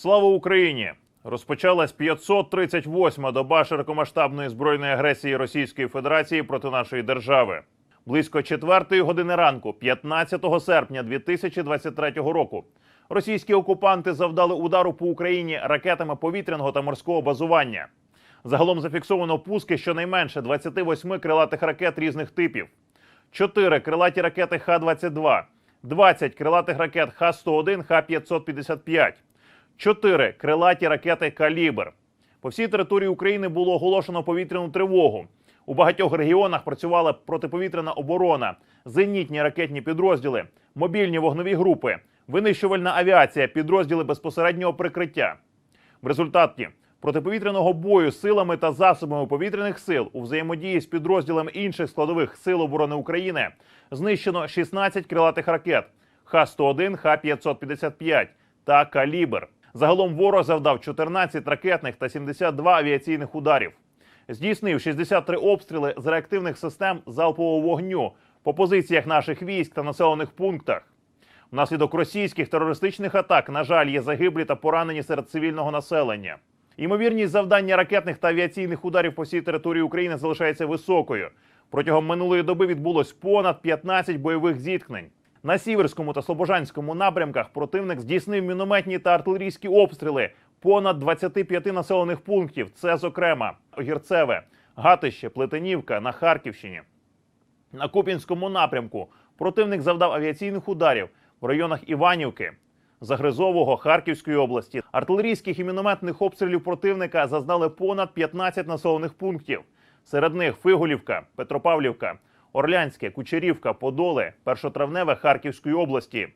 Слава Україні! Розпочалась 538-ма доба широкомасштабної збройної агресії Російської Федерації проти нашої держави. Близько 4 години ранку, 15 серпня 2023 року, російські окупанти завдали удару по Україні ракетами повітряного та морського базування. Загалом зафіксовано пуски щонайменше 28 крилатих ракет різних типів, 4 крилаті ракети Х-22, 20 крилатих ракет Х-101, Х-555, 4 крилаті ракети Калібр. По всій території України було оголошено повітряну тривогу. У багатьох регіонах працювала протиповітряна оборона, зенітні ракетні підрозділи, мобільні вогневі групи, винищувальна авіація, підрозділи безпосереднього прикриття. В результаті протиповітряного бою силами та засобами повітряних сил у взаємодії з підрозділами інших складових сил оборони України знищено 16 крилатих ракет Х-101, Х-555 та Калібр. Загалом ворог завдав 14 ракетних та 72 авіаційних ударів. Здійснив 63 обстріли з реактивних систем залпового вогню по позиціях наших військ та населених пунктах. Внаслідок російських терористичних атак, на жаль, є загиблі та поранені серед цивільного населення. Ймовірність завдання ракетних та авіаційних ударів по всій території України залишається високою. Протягом минулої доби відбулось понад 15 бойових зіткнень. На сіверському та слобожанському напрямках противник здійснив мінометні та артилерійські обстріли понад 25 населених пунктів. Це, зокрема, Огірцеве, Гатище, Плетенівка на Харківщині. На Куп'янському напрямку противник завдав авіаційних ударів в районах Іванівки, Загризового Харківської області. Артилерійських і мінометних обстрілів противника зазнали понад 15 населених пунктів. Серед них Фиголівка, Петропавлівка, Орлянське, Кучерівка, Подоле, Першотравневе Харківської області.